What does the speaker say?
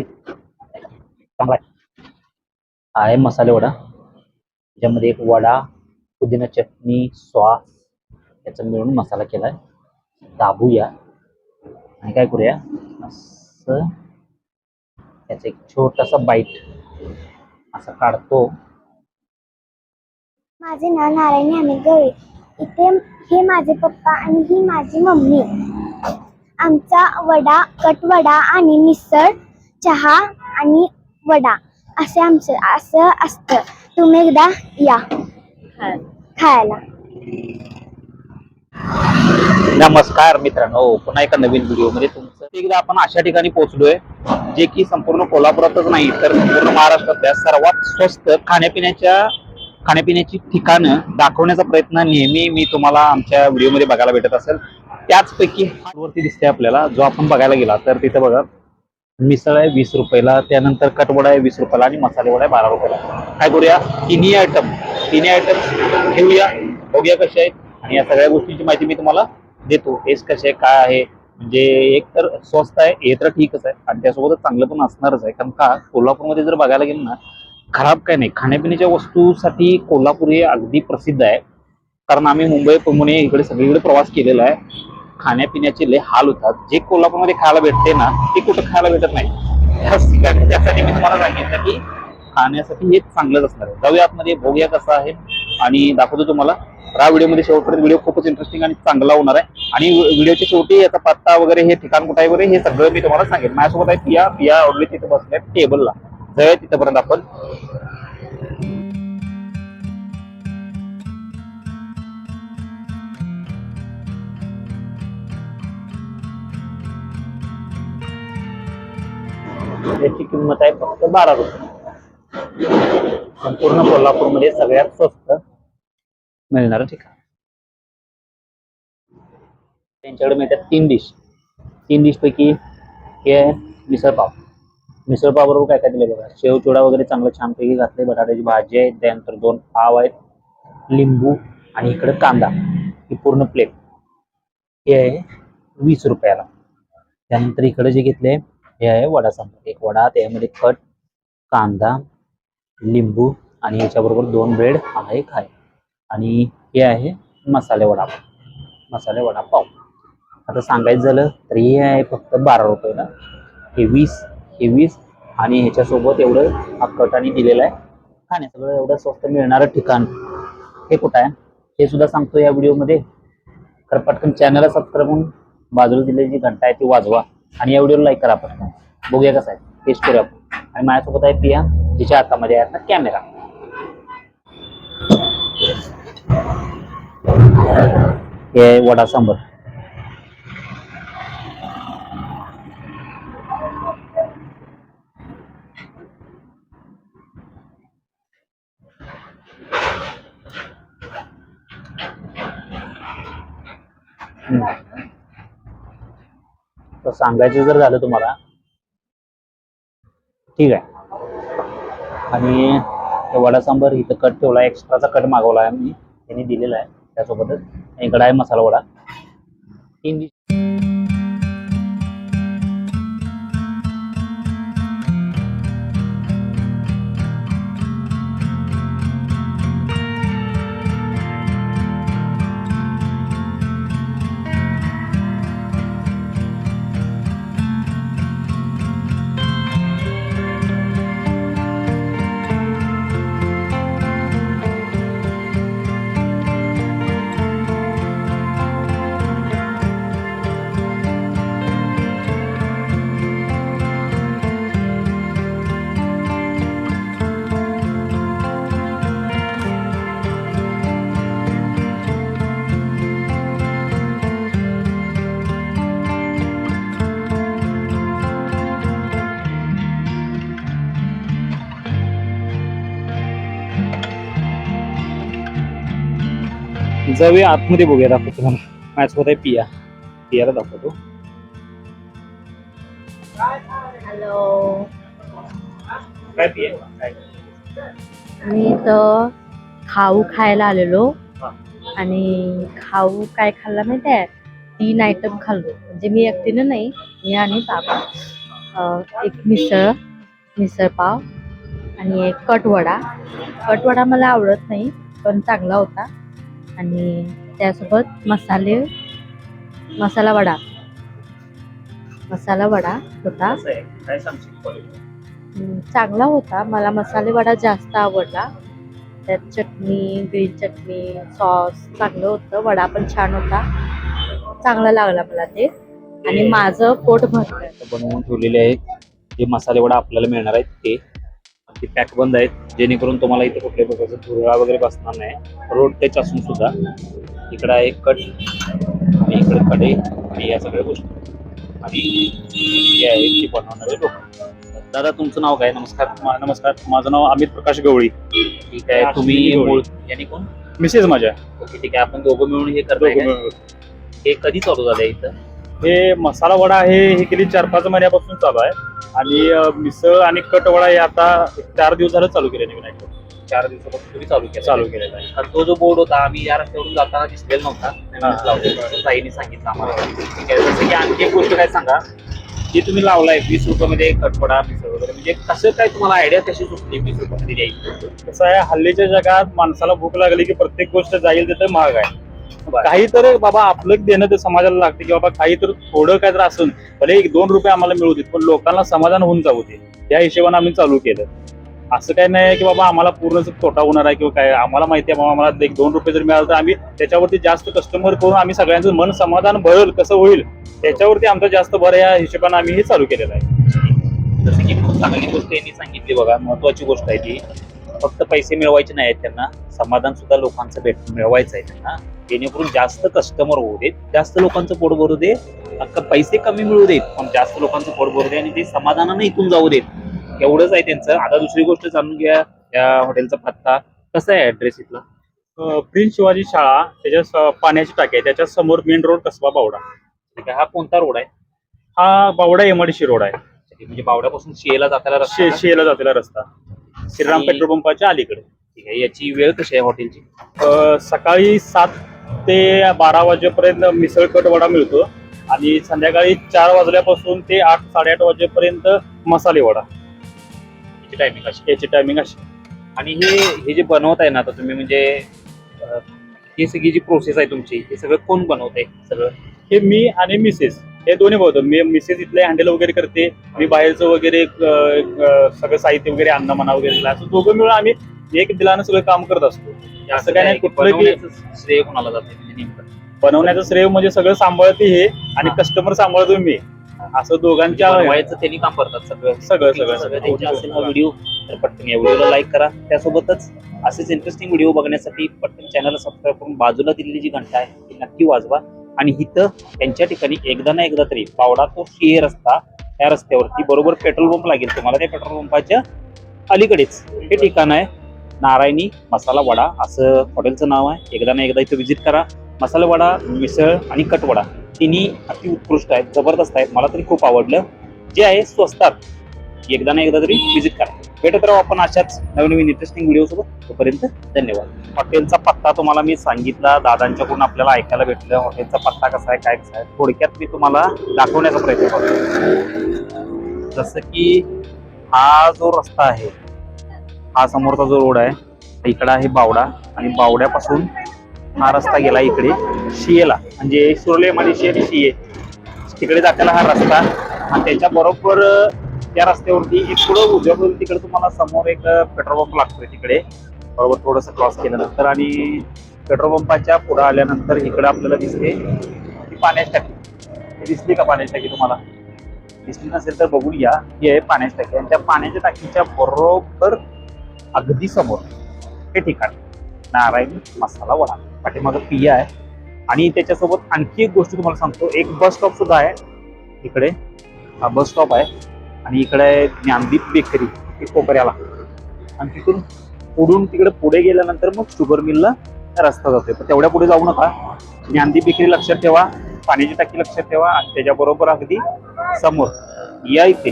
चांगला आहे मसाले वडा. त्याच्यामध्ये एक वडा पुदिना चटणी सॉस याचा मिळून मसाला केलाय. दाबूया. आणि काय करूया? असं त्याचा एक छोटासा बाईट असा काढतो. माझे नाव नारायणी अमित गवळी. इथे हे माझे पप्पा आणि ही माझी मम्मी. आमचा वडा कटवडा आणि मिसळ चहा आणि वडा असे आमचं असं असतं. तुम्ही एकदा या. खायला. नमस्कार मित्रांनो पुन्हा एका नवीन व्हिडिओमध्ये तुमचं. एकदा आपण अशा ठिकाणी पोहोचलोय जे की संपूर्ण कोल्हापुरातच नाही तर संपूर्ण महाराष्ट्रातल्या सर्वात स्वस्त खाण्यापिण्याच्या खाण्यापिण्याची ठिकाणं दाखवण्याचा प्रयत्न नेहमी मी तुम्हाला आमच्या व्हिडिओमध्ये बघायला भेटत असेल. त्याचपैकी हा वरती दिसते आपल्याला जो आपण बघायला गेला तर तिथं बघा. मिसळ आहे वीस रुपयाला त्यानंतर कटवडा आहे वीस रुपयाला आणि मसाले वडा आहे बारा रुपयाला. काय करूया? तिन्ही आयटम तिन्ही आयटम घेऊया बघूया कसे आहेत. आणि या सगळ्या गोष्टींची माहिती मी तुम्हाला देतो. हेच कसे आहे काय आहे. म्हणजे एक तर स्वस्त आहे हे तर ठीकच आहे. आणि त्यासोबतच चांगलं पण असणारच आहे. कारण का कोल्हापूरमध्ये जर बघायला गेलं ना खराब काय नाही. खाण्यापिण्याच्या वस्तूसाठी कोल्हापूर हे अगदी प्रसिद्ध आहे. कारण आम्ही मुंबई पुणे इकडे सगळीकडे प्रवास केलेला आहे. खाण्यापिण्याचे लय हाल होतात. जे कोल्हापूरमध्ये खायला भेटते ना ते कुठं खायला भेटत नाही. त्याच ठिकाणी- त्यासाठी मी तुम्हाला सांगितलं की खाण्यासाठी हे चांगलंच असणार आहे. जाऊया आतमध्ये. बघूया कसं आहे. आणि दाखवतो तुम्हाला. या व्हिडिओमध्ये शेवटपर्यंत व्हिडिओ खूपच इंटरेस्टिंग आणि चांगला होणार आहे. आणि व्हिडिओच्या शेवटी याचा पत्ता वगैरे हे ठिकाण कुठे आहे वगैरे हे सगळं मी तुम्हाला सांगेन. माझ्यासोबत आहे पिया. पिया ऑलरेडी तिथे बसल्या टेबलला जाऊया तिथपर्यंत आपण. याची किंमत आहे फक्त बारा रुपये. संपूर्ण कोल्हापूरमध्ये सगळ्यात स्वस्त मिळणार ठिकाण. त्यांच्याकडे मिळतात तीन डिश तीन डिश पैकी हे आहे मिसळपाव मिसळपाव बरोबर काय काय दिले बघा शेवचुडा वगैरे चांगलं छानपैकी घातले बटाट्याची भाजी आहे त्यानंतर दोन पाव आहेत. लिंबू आणि इकडे कांदा. ही पूर्ण प्लेट हे आहे वीस रुपयाला. त्यानंतर इकडे जे घेतले हे आहे वडा सांबार एक वडा त्यामध्ये कट कांदा लिंबू आणि याच्याबरोबर दोन ब्रेड हा एक आहे. आणि हे आहे मसाले वडा मसाले वडापाव. आता सांगायचं झालं तर हे आहे फक्त बारा रुपयाला. हे वीस हे वीस आणि ह्याच्यासोबत एवढं हा कटाने दिलेला आहे. खाण्या सगळं एवढं स्वस्त मिळणारं ठिकाण हे कुठं आहे? हे सुद्धा सांगतो या व्हिडिओमध्ये. तर पटकन चॅनलला सबस्क्राईब करून बाजूला दिलेली जी घंटा आहे ती वाजवा. आणि या व्हिडिओला लाईक करा आपण बघूया कसं आहे. टेस्ट करूया आपण. आणि माझ्यासोबत आहे पिया जिच्या हातामध्ये आहे ना कॅमेरा हे आहे वडा सांबर हम्म. सांगायचं जर झालं तुम्हाला ठीक आहे. आणि वडा सांबर इथं कट ठेवला एक्स्ट्राचा कट मागवला आहे मी त्यांनी दिलेला आहे त्यासोबतच आणि इकडं आहे मसाला वडा. तीन जाऊया आतमध्ये बघूया दाखवतो तुम्हाला. माझ्यासोबत आहे पिया. पियाला दाखवतो. हॅलो. काय पिया? काय? मी इथं खाऊ खायला आलेलो. आणि खाऊ काय खाल्ला माहिती आहे? तीन आयटम खाल्लो. म्हणजे मी एकटीनं नाही मी आणि बाबा. एक मिसळ मिसळ पाव आणि एक कटवडा. कटवडा मला आवडत नाही पण चांगला होता. आणि त्यासोबत मसाले मसाला वडा. मसाला वडा होता. चांगला होता. मला मसाले वडा जास्त आवडला. त्यात चटणी ग्रीन चटणी सॉस चांगलं होतं. वडा पण छान होता. चांगला लागला मला ते. आणि माझं पोट भरलं. बनवून ठेवलेले आहेत. जे मसाले वडा आपल्याला मिळणार आहेत ते. ते पॅक बंद आहेत. जेणेकरून तुम्हाला इथे कुठल्या प्रकारचा धुरळा वगैरे बसणार नाही. रोड टच असून सुद्धा इकडं आहे कट आणि इकडे कडे आणि या सगळ्या गोष्टी. आणि आहे ते बनवणारे लोक. दादा तुमचं नाव काय? नमस्कार. नमस्कार. माझं नाव अमित प्रकाश गवळी. ठीक आहे. तुम्ही यांनी कोण? मिसेस माझ्या. ओके ठीक आहे. आपण दोघं मिळून हे? मिळून. हे कधी चालू झालंय इथं? हे मसाला वडा आहे हे गेली चार पाच महिन्यापासून चालू आहे. आणि मिसळ आणि कट वडा हे आता चार दिवस झालं चालू केले नवीन item. चार दिवसापासून तुम्ही चालू केलं चालू केलेलं आहे. कारण तो जो बोर्ड होता आम्ही या रस्त्यावरून जाताना दिसलेला नव्हता. ताईने सांगितलं आम्हाला. ठीक आहे जसं की आणखी एक गोष्ट काय सांगा? जे तुम्ही लावलाय वीस रुपयामध्ये कटपडा मिसळ वगैरे म्हणजे कसं काय तुम्हाला आयडिया कशी सुचली वीस रुपयामध्ये द्यायची? कसं आहे हल्लीच्या जगात माणसाला भूक लागली की प्रत्येक गोष्ट जाईल तिथं महाग आहे. बरं. काहीतरी बाबा आपलं देणं ते समाजाला लागते की बाबा काहीतरी थोडं काय तर असून भले एक दोन रुपये आम्हाला मिळू देत पण लोकांना समाधान होऊन जाऊ दे. या हिशोबाने आम्ही चालू केलं. असं काही नाही की बाबा आम्हाला पूर्ण तोटा होणार आहे किंवा काय आम्हाला माहिती आहे बाबा आम्हाला एक दोन रुपये जर मिळालं तर आम्ही त्याच्यावरती जास्त कस्टमर करून आम्ही सगळ्यांचं मन समाधान भरेल कसं होईल त्याच्यावरती आमचा जास्त भर या हिशोबाने आम्ही हे चालू केलेलं आहे. जसं की खूप चांगली गोष्ट यांनी सांगितली बघा महत्वाची गोष्ट आहे ती. फक्त पैसे मिळवायचे नाही आहेत त्यांना समाधान सुद्धा लोकांचं भेट मिळवायचं आहे त्यांना. जेणेकरून जास्त कस्टमर होऊ देत जास्त लोकांचं पोट भरू दे पैसे कमी मिळू देत पण जास्त लोकांचं पोट भरू दे आणि ते समाधानानं इथून जाऊ देत. एवढंच आहे त्यांचं. आता दुसरी गोष्ट जाणून घ्या त्या हॉटेलचा पत्ता. कसा आहे ऍड्रेस इथला? प्रिन्स शिवाजी शाळा त्याच्या पाण्याची टाकी आहे. त्याच्यासमोर मेन रोड कसबा बावडा. ठीक आहे. हा कोणता रोड आहे? हा बावडा एमआयडीसी रोड आहे. म्हणजे बावड्यापासून शिएला जाताना रस्ता शे? शेला जातेला रस्ता. श्रीराम पेट्रोल पंपाच्या अलीकडे. ठीक आहे. याची वेळ कशी आहे हॉटेलची सकाळी सात ते बारा वाजेपर्यंत मिसळ कट वडा मिळतो आणि संध्याकाळी चार वाजल्यापासून ते आठ साडेआठ वाजेपर्यंत मसाले वडा. याची टायमिंग अशी याची टायमिंग अशी. आणि हे हे जे बनवत आहे ना आता तुम्ही म्हणजे अं, ही सगळी जी प्रोसेस आहे तुमची हे सगळं कोण बनवत आहे सगळं? हे मी आणि मिसेस हे दोन्ही बनवतो. मी मिसेस इथले हँडल वगैरे करते. मी बाहेरचं वगैरे अ, अ, सगळं साहित्य वगैरे अन्न म्हणा वगैरे असं दोघं मिळून आम्ही एक दिलानं सगळं काम करत असतो. असं काय नाही कुठलं की बनवण्याचं श्रेय कोणाला जाते म्हणजे नेमकं. बनवण्याचं श्रेय म्हणजे सगळं सांभाळते हे आणि हा. कस्टमर सांभाळतो मी. असं दोघांच्या बनवायचं त्यांनी काम करतात सगळं. सगळं सगळं सगळं. सगळं त्यांचे असेल हा व्हिडिओ तर पटकन या व्हिडिओला लाईक करा. त्यासोबतच असेच इंटरेस्टिंग व्हिडिओ बघण्यासाठी पटकन चॅनलला सबस्क्राईब करून बाजूला दिलेली जी घंटा आहे ती नक्की वाजवा. आणि इथं त्यांच्या ठिकाणी एकदा ना एकदा तरी पावडा तो शिये रस्ता त्या रस्त्यावरती बरोबर पेट्रोल पंप लागेल तुम्हाला. त्या पेट्रोल पंपाच्या अलीकडेच. हे ठिकाण आहे. नारायणी मसाला वडा असं हॉटेलचं नाव आहे. एकदा ना एकदा इथं व्हिजिट करा. मसाला वडा मिसळ आणि कटवडा तिन्ही अति उत्कृष्ट आहेत जबरदस्त आहेत. मला तरी खूप आवडलं. जे आहे स्वस्तात एकदा ना एकदा तरी व्हिजिट करा. भेटत राहू आपण अशाच नवीन नवीन इंटरेस्टिंग व्हिडिओ सोबत. तोपर्यंत धन्यवाद. हॉटेलचा पत्ता तुम्हाला मी सांगितला. दादांच्याकडून आपल्याला ऐकायला भेटलं. हॉटेलचा पत्ता कसा आहे काय कसा आहे थोडक्यात मी तुम्हाला दाखवण्याचा प्रयत्न करतो. जसं की हा जो रस्ता आहे हा समोरचा जो रोड आहे इकडं आहे बावडा आणि बावड्यापासून हा रस्ता गेला इकडे शियेला. म्हणजे सुरले मालिशी आणि शिये. तिकडे जाताना हा रस्ता आणि त्याच्या बरोबर त्या रस्त्यावरती एक उजव उजवून तिकडे तुम्हाला समोर एक पेट्रोल पंप लागतोय तिकडे. बरोबर थोडस क्रॉस केल्यानंतर आणि पेट्रोल पंपाच्या पुढे आल्यानंतर इकडे आपल्याला दिसते ती पाण्याची टाकी. दिसली का पाण्याची टाकी तुम्हाला? दिसली नसेल तर बघून घ्या. ही आहे पाण्याची टाकी आणि त्या पाण्याच्या टाकीच्या बरोबर अगदी समोर. हे ठिकाण. नारायण मसाला वडा. पाठीमागं पिया आहे. आणि त्याच्यासोबत आणखी एक गोष्ट तुम्हाला सांगतो. एक बस स्टॉप सुद्धा आहे. इकडे हा बस स्टॉप आहे. आणि इकडे ज्ञानदीप बेकरी. कोपऱ्याला. आणि तिथून पुढून तिकडे पुढे गेल्यानंतर मग शुगर मिलला रस्ता जातोय. पण तेवढ्या पुढे जाऊ नका. ज्ञानदीप बेकरी लक्षात ठेवा. पाण्याची टाकी लक्षात ठेवा. आणि त्याच्याबरोबर अगदी समोर. या इथे